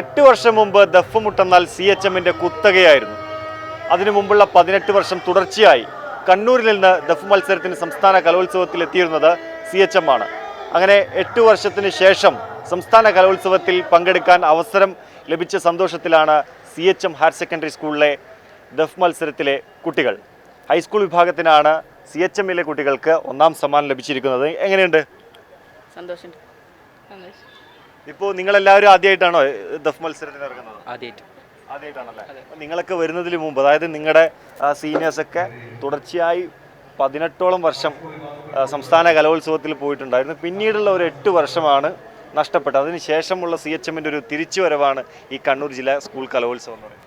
എട്ട് വർഷം മുമ്പ് ദഫ് മുട്ടെന്നാൽ സി എച്ച് എമ്മിന്റെ കുത്തകയായിരുന്നു. അതിനു മുമ്പുള്ള പതിനെട്ട് വർഷം തുടർച്ചയായി. കണ്ണൂരിൽ നിന്ന് ദഫ് മത്സരത്തിന് സംസ്ഥാന കലോത്സവത്തിൽ എത്തിയിരുന്നത് സി എച്ച് എം ആണ്. അങ്ങനെ എട്ട് വർഷത്തിന് ശേഷം സംസ്ഥാന കലോത്സവത്തിൽ പങ്കെടുക്കാൻ അവസരം ലഭിച്ച സന്തോഷത്തിലാണ് C H M higher secondary സ്കൂളിലെ ദഫ് മത്സരത്തിലെ കുട്ടികൾ. ഹൈസ്കൂൾ വിഭാഗത്തിനാണ് സി എച്ച് എമ്മിലെ കുട്ടികൾക്ക് ഒന്നാം സമ്മാനം ലഭിച്ചിരിക്കുന്നത്. എങ്ങനെയുണ്ട്? സന്തോഷമുണ്ട് ഇപ്പോൾ നിങ്ങളെല്ലാവരും ആദ്യമായിട്ടാണോ ദഫ് മത്സരത്തിന് ഇറങ്ങുന്നത്? ആദ്യമായിട്ട്. ആദ്യമായിട്ടാണല്ലേ? നിങ്ങളൊക്കെ വരുന്നതിന് മുമ്പ് അതായത് നിങ്ങളുടെ സീനിയേഴ്സൊക്കെ തുടർച്ചയായി പതിനെട്ടോളം വർഷം സംസ്ഥാന കലോത്സവത്തിൽ പോയിട്ടുണ്ടായിരുന്നു. പിന്നീടുള്ള ഒരു എട്ട് വർഷമാണ് നഷ്ടപ്പെട്ടത്. അതിന് ശേഷമുള്ള സി എച്ച് എമ്മിന്റെ ഒരു തിരിച്ചുവരവാണ് ഈ കണ്ണൂർ ജില്ലാ സ്കൂൾ കലോത്സവം എന്ന് പറയുന്നത്.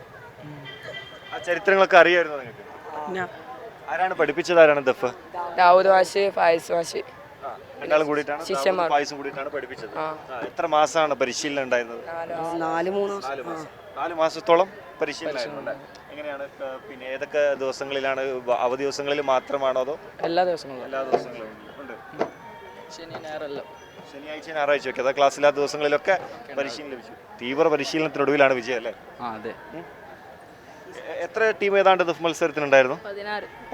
ആ ചരിത്രങ്ങളൊക്കെ അറിയായിരുന്നു നിങ്ങൾക്ക്? ആരാണ് പഠിപ്പിച്ചത്? ആരാണ് ദഫ്? ദാവൂദ് വാശി ഫായിസ് മാഷ് രണ്ടാളും കൂടിയിട്ടാണ് ശിഷ്യന്മാർ. പായസം കൂടിയിട്ടാണ് പഠിപ്പിച്ചത്. എത്ര മാസമാണ് പരിശീലനം ഉണ്ടായിരുന്നത്? നാല് മൂന്ന് നാല് മാസത്തോളം പരിശീലനം എങ്ങനെയാണ് പിന്നെ ഏതൊക്കെ ദിവസങ്ങളിലാണ് അവധി ദിവസങ്ങളിൽ മാത്രമാണോ അതോ എല്ലാ ദിവസങ്ങളും എല്ലാ ദിവസങ്ങളും ഉണ്ട്? ശനി ഞായറല്ലോ ശനിയാഴ്ച ഞായറാഴ്ച ഒക്കെ. അതാ ക്ലാസ്സില്ലാത്ത ദിവസങ്ങളിലൊക്കെ പരിശീലനം ലഭിച്ചു. തീവ്ര പരിശീലനത്തിനൊടുവിലാണ് വിജയം അല്ലേ? അതെ. എത്ര ടീം ഏതാണ്ട് മത്സരത്തിനുണ്ടായിരുന്നു?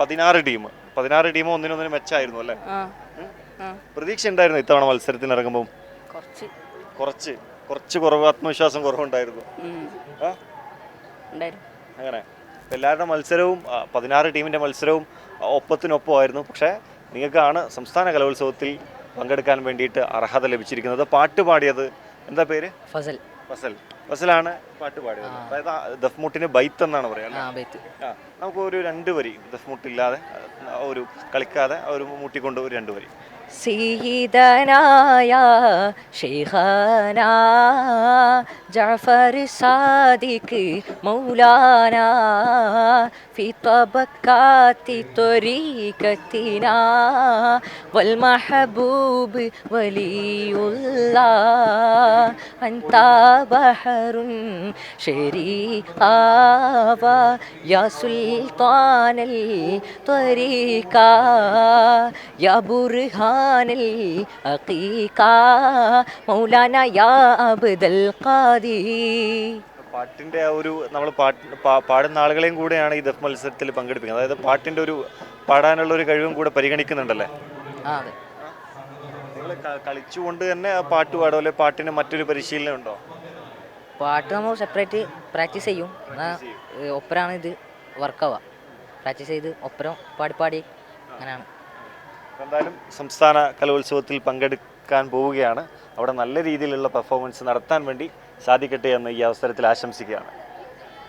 പതിനാറ്. ടീം. പതിനാറ് ടീം ഒന്നിനൊന്നിന് മെച്ചായിരുന്നു അല്ലേ? പ്രതീക്ഷ ഉണ്ടായിരുന്നു ഇത്തവണ മത്സരത്തിന് ഇറങ്ങുമ്പോൾ കുറച്ച്. കുറച്ച്. കുറച്ച് കുറവ് ആത്മവിശ്വാസം കുറവുണ്ടായിരുന്നു. ആ? അങ്ങനെ. എല്ലാവരുടെ മത്സരവും ആ, പതിനാറ് ടീമിന്റെ മത്സരവും ആ, ഒപ്പത്തിനൊപ്പമായിരുന്നു പക്ഷേ നിങ്ങൾക്കാണ് സംസ്ഥാന കലോത്സവത്തിൽ പങ്കെടുക്കാൻ വേണ്ടിയിട്ട് അർഹത ലഭിച്ചിരിക്കുന്നത്. പാട്ട് പാടിയത് എന്താ പേര്? ഫസൽ. ഫസൽ. ഫസലാണ് പാട്ട് പാടിയത്. അതായത് ആ ദഫ്മുട്ടിന് ബൈത്ത് എന്നാണ് പറയുക അല്ലേ? ആ ബൈത്ത്. ആ നമുക്ക് ഒരു രണ്ട് വരി ദഫ്മുട്ടില്ലാതെ ആ, ഒരു കളിക്കാതെ ആ ഒരു മുട്ടിക്കൊണ്ട് ഒരു രണ്ട് വരി. സീതനായ ഷെയ്ഖാന ജഫർ സാദിഖ് മൗലാന ഫിത്തബക്കാത്തി ത്വരീകത്തിന വൽമഹബൂബ് വലിയുള്ള അന്താബഹറുൻ ശരീആവ യാ സുൽത്താനൽ ത്വരീക യാ ബുർഹാൻ റഹ്മാനിൽ അഖീഖ മൗലാന യാ അബ്ദുൽ ഖാദി പാട്ടിന്റെ ആ ഒരു നമ്മൾ പാടുന്ന ആളുകളെയും കൂടെയാണ് ഈ ദഫ് മത്സരത്തിൽ പങ്കെടുപ്പിക്കുന്നത്. അതായത് പാട്ടിന്റെ ഒരു പാടാനുള്ള ഒരു കഴിവും കൂടെ പരിഗണിക്കുന്നുണ്ടല്ലേ? അതെ. നിങ്ങൾ കളിച്ചുകൊണ്ട് തന്നെ പാട്ട് പാടും അല്ലെ പാട്ടിന് മറ്റൊരു പരിശീലനം ഉണ്ടോ? പാട്ട് നമ്മൾ സെപ്പറേറ്റ് പ്രാക്ടീസ് ചെയ്യും. ഒപ്പരാണ് ഇത് വർക്കാവുക പ്രാക്ടീസ് ചെയ്ത് ഒപ്പരം പാടി പാടി അങ്ങനെയാണ്. എന്തായാലും സംസ്ഥാന കലോത്സവത്തിൽ പങ്കെടുക്കാൻ പോവുകയാണ്. അവിടെ നല്ല രീതിയിലുള്ള പെർഫോമൻസ് നടത്താൻ വേണ്ടി സാധിക്കട്ടെ എന്ന് ഈ അവസരത്തിൽ ആശംസിക്കുകയാണ്.